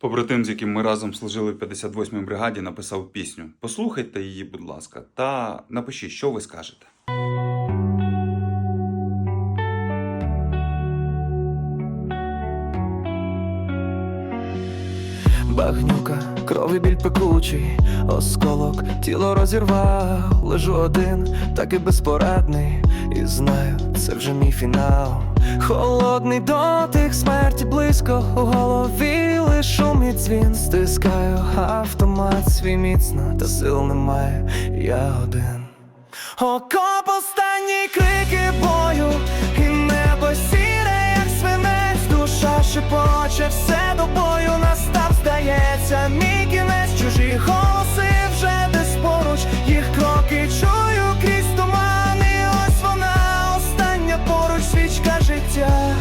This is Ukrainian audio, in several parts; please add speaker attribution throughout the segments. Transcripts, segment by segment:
Speaker 1: Побратим, з яким ми разом служили в 58-й бригаді, написав пісню. Послухайте її, будь ласка, та напишіть, що ви скажете.
Speaker 2: Багнюка, крові біль пекучий, осколок, тіло розірвав, лежу один, так і безпорадний, і знаю, це вже мій фінал. Холодний дотик, смерті близько, у голові Стискаю автомат свій міцно, та сил немає, я один. Окоп останні крики бою, і небо сіре, як свинець, душа шепоче, все до бою настав, здається, мій кінець, чужі голоси вже десь поруч, їх кроки чую крізь туман, і ось вона остання поруч, свічка життя,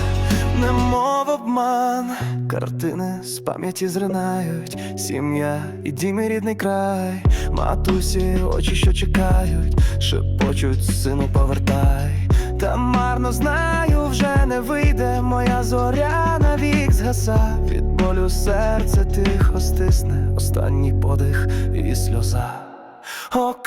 Speaker 2: немов обман. Картини з пам'яті зринають, сім'я і дім і рідний край, матусі, очі, що чекають, шепочуть, сину, повертай. Та марно знаю, вже не вийде моя зоря навік згаса. Від болю серце тихо стисне, останній подих і сльоза. Окоп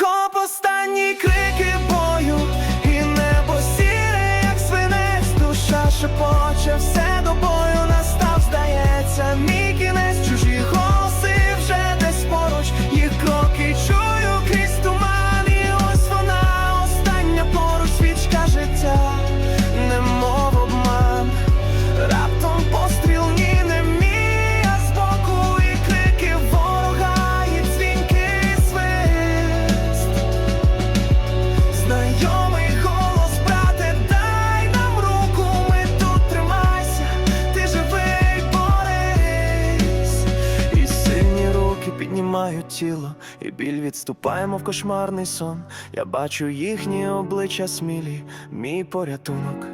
Speaker 2: піднімають тіло, і біль відступаємо в кошмарний сон. Я бачу їхні обличчя смілі, мій порятунок,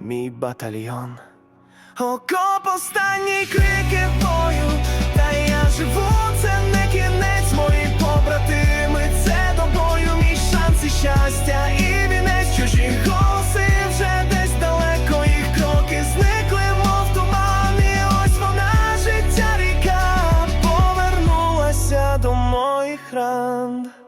Speaker 2: мій батальйон. Окоп останні крики бою, та я живу, це Grand.